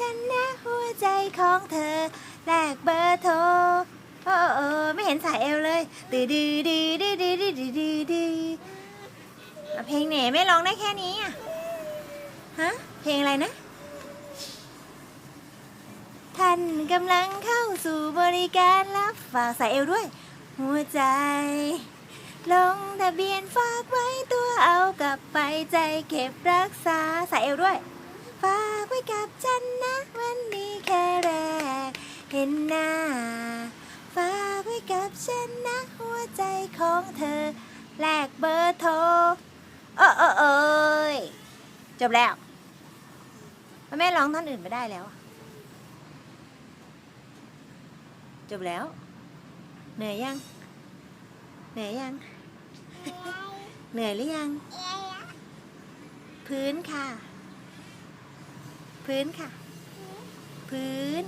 ฉันนะหัวใจของเธอแลกเบอร์โทรโอ้โอไม่เห็นสายเอวเลยดืดีดีดีดีดีดีดีดีเพลงไหนไม่ร้องได้แค่นี้อะฮะเพลงอะไรนะ ท่านกำลังเข้าสู่บริการรับฝากสายเอวด้วย หัวใจ ลงทะเบียนฝากไว้ตัวเอากลับไปใจเก็บรักษาสายเอวด้วย ฝากไว้กับฉันนะ วันนี้แค่แรก เห็นหน้า ฝากไว้กับฉันนะหัวใจของเธอ แลกเบอร์โทรเออเออเอยจบแล้วแม่ร้องท่อนอื่นไม่ได้แล้วอะจบแล้ว เหนื่อยยัง เหนื่อยยัง เหนื่อยหรือยัง พื้นค่ะ พื้นค่ะ พื้น